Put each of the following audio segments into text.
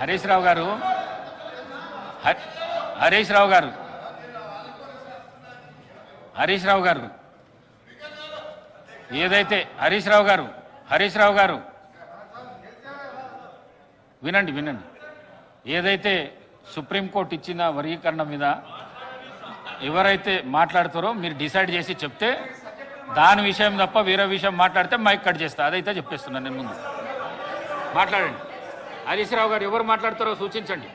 హరీష్ రావు గారు హరీష్ రావు గారు హరీష్ రావు గారు ఏదైతే హరీష్ రావు గారు హరీష్ రావు గారు వినండి వినండి. ఏదైతే సుప్రీంకోర్టు ఇచ్చిన వర్గీకరణ మీద ఎవరైతే మాట్లాడతారో మీరు డిసైడ్ చేసి చెప్తే దాని విషయం తప్ప వేరే విషయం మాట్లాడితే మైక్ కట్ చేస్తా. అదైతే చెప్పేస్తున్నాను నేను ముందు. మాట్లాడండి. హరీష్ రావు గారు ఎవరు మాట్లాడతారో సూచించండి.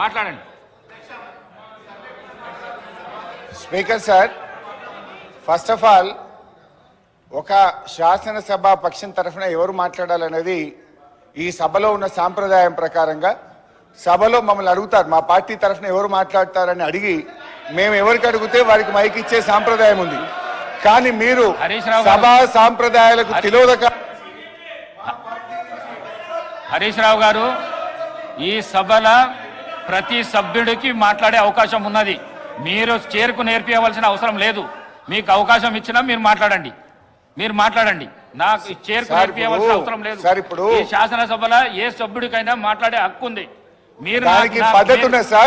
మాట్లాడండి. Speaker sir first of all ఒక శాసనసభ పక్షం తరఫున ఎవరు మాట్లాడాలనేది ఈ సభలో ఉన్న సాంప్రదాయం ప్రకారంగా సభలో మమ్మల్ని అడుగుతారు. మా పార్టీ తరఫున ఎవరు మాట్లాడతారని అడిగి మేము ఎవరికి అడిగితే వారికి మైక్ ఇచ్చే సాంప్రదాయం ఉంది. కానీ మీరు. సభా సాంప్రదాయాలకు తిలోదక హరీష్ రావు గారు ఈ సభల ప్రతి సభ్యుడికి మాట్లాడే అవకాశం ఉన్నది. మీరు చేరుకు నేర్పించవలసిన అవసరం లేదు. మీకు అవకాశం ఇచ్చినా మీరు మాట్లాడండి. మీరు మాట్లాడండి. నాకు చేరుకు నేర్పించవలసిన అవసరం లేదు. సార్ ఇప్పుడు- ఈ శాసనసభలో ఏ సభ్యుడికైనా మాట్లాడే హక్కు ఉంది. మీరు.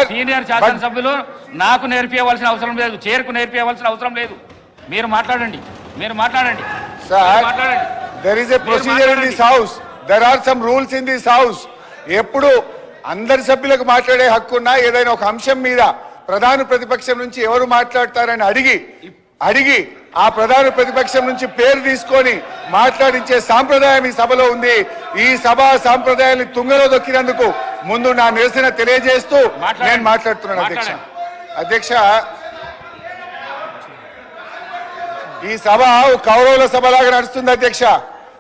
సీనియర్ శాసనసభ్యులు నాకు నేర్పించవలసిన అవసరం లేదు. చేరుకు నేర్పించవలసిన అవసరం లేదు. మీరు మాట్లాడండి. మీరు మాట్లాడండి. మాట్లాడండి. There is a procedure in this house there are some rules in this house ఎప్పుడు అందరి సభ్యులకు మాట్లాడే హక్కున్నా ఏదైనా ఒక అంశం మీద ప్రధాన ప్రతిపక్షం నుంచి ఎవరు మాట్లాడతారని అడిగి అడిగి ఆ ప్రధాన ప్రతిపక్షం నుంచి పేరు తీసుకొని మాట్లాడించే సాంప్రదాయం ఈ సభలో ఉంది ఈ సభ సాంప్రదాయాన్ని తుంగలో దొక్కినందుకు ముందు నా నిరసన తెలియజేస్తూ. నేను మాట్లాడుతున్నాను అధ్యక్ష. అధ్యక్ష ఈ సభ కౌరవుల సభలాగా నడుస్తుంది అధ్యక్ష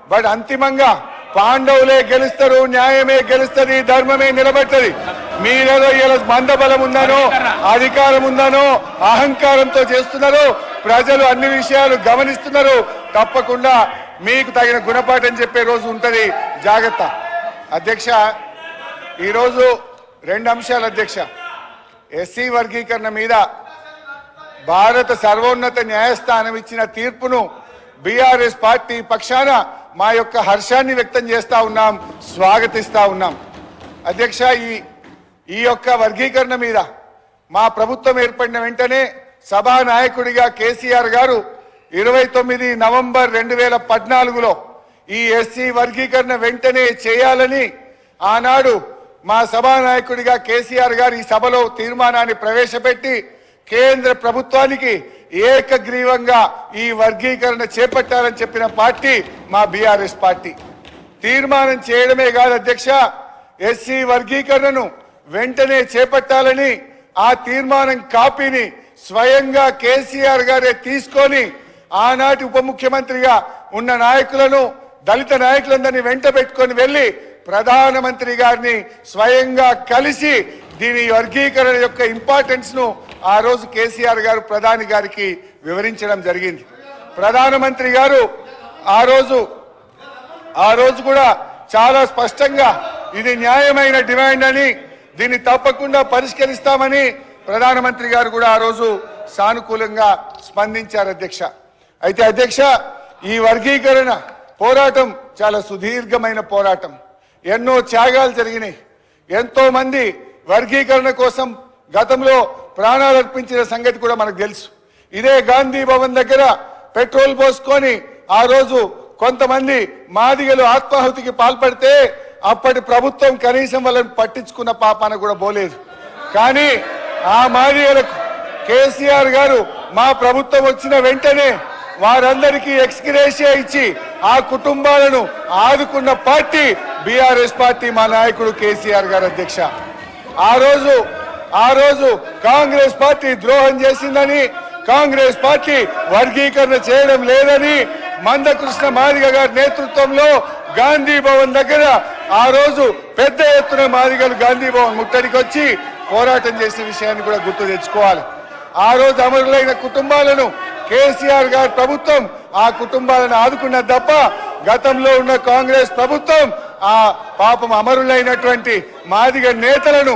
బట్ అంతిమంగా పాండవులే గెలుస్తారు న్యాయమే గెలుస్తుంది ధర్మమే నిలబెట్టది. మీరేదో ఇలా మందబలం ఉందనో అధికారం ఉందనో అహంకారంతో చేస్తున్నారు ప్రజలు అన్ని విషయాలు గమనిస్తున్నారు తప్పకుండా మీకు తగిన గుణపాఠం చెప్పే రోజు ఉంటది. జాగ్రత్త. అధ్యక్ష ఈరోజు రెండు అంశాలు అధ్యక్ష. ఎస్సీ వర్గీకరణ మీద భారత సర్వోన్నత న్యాయస్థానం ఇచ్చిన తీర్పును బీఆర్ఎస్ పార్టీ పక్షాన మా యొక్క హర్షాన్ని వ్యక్తం చేస్తా ఉన్నాం స్వాగతిస్తా ఉన్నాం. అధ్యక్ష ఈ ఈ యొక్క వర్గీకరణ మీద మా ప్రభుత్వం ఏర్పడిన వెంటనే సభా నాయకుడిగా కేసీఆర్ గారు ఇరవై తొమ్మిది నవంబర్ రెండు వేల పద్నాలుగులో ఈ ఎస్సీ వర్గీకరణ వెంటనే చేయాలని ఆనాడు మా సభానాయకుడిగా కేసీఆర్ గారు ఈ సభలో తీర్మానాన్ని ప్రవేశపెట్టి కేంద్ర ప్రభుత్వానికి ఏకగ్రీవంగా ఈ వర్గీకరణ చేపట్టాలని చెప్పిన పార్టీ మా బీఆర్ఎస్ పార్టీ. తీర్మానం చేయడమే కాదు అధ్యక్ష ఎస్సీ వర్గీకరణను వెంటనే చేపట్టాలని ఆ తీర్మానం కాపీని స్వయంగా కేసీఆర్ గారే తీసుకొని ఆనాటి ఉప ముఖ్యమంత్రిగా ఉన్న నాయకులను దళిత నాయకులందరినీ వెంట పెట్టుకొని వెళ్ళి ప్రధానమంత్రి గారిని స్వయంగా కలిసి దీని వర్గీకరణ యొక్క ఇంపార్టెన్స్ను ఆ రోజు కేసీఆర్ గారు ప్రధాని గారికి వివరించడం జరిగింది. ప్రధానమంత్రి గారు ఆ రోజు ఆ రోజు కూడా చాలా స్పష్టంగా ఇది న్యాయమైన డిమాండ్ అని దీన్ని తప్పకుండా పరిష్కరిస్తామని ప్రధానమంత్రి గారు కూడా ఆ రోజు సానుకూలంగా స్పందించారు అధ్యక్ష. అయితే అధ్యక్ష ఈ వర్గీకరణ పోరాటం చాలా సుదీర్ఘమైన పోరాటం. ఎన్నో త్యాగాలు జరిగినాయి. ఎంతో మంది వర్గీకరణ కోసం గతంలో ప్రాణాలు అర్పించిన సంగతి కూడా మనకు తెలుసు. ఇదే గాంధీ భవన్ దగ్గర పెట్రోల్ పోసుకొని ఆ రోజు కొంతమంది మాదిగలు ఆత్మాహుతికి పాల్పడితే అప్పటి ప్రభుత్వం కనీసం వాళ్ళని పట్టించుకున్న పాపాన కూడా పోలేదు. కానీ ఆ మాదిగలకు కేసీఆర్ గారు మా ప్రభుత్వం వచ్చిన వెంటనే వారందరికీ ఎక్స్గ్రేషియా ఇచ్చి ఆ కుటుంబాలను ఆదుకున్న పార్టీ బీఆర్ఎస్ పార్టీ మా నాయకుడు కేసీఆర్ గారు అధ్యక్ష. ఆ రోజు ఆ రోజు కాంగ్రెస్ పార్టీ ద్రోహం చేసిందని కాంగ్రెస్ పార్టీ వర్గీకరణ చేయడం లేదని మందకృష్ణ మాదిగ గారి నేతృత్వంలో గాంధీ భవన్ దగ్గర ఆ రోజు పెద్ద ఎత్తున మాదిగలు గాంధీ భవన్ ముట్టడికి వచ్చి పోరాటం చేసిన విషయాన్ని కూడా గుర్తు తెచ్చుకోవాలి. ఆ రోజు అమరులైన కుటుంబాలను కేసీఆర్ గారి ప్రభుత్వం ఆ కుటుంబాలను ఆదుకున్నది తప్ప గతంలో ఉన్న కాంగ్రెస్ ప్రభుత్వం ఆ పాపం అమరులైనటువంటి మాదిగ నేతలను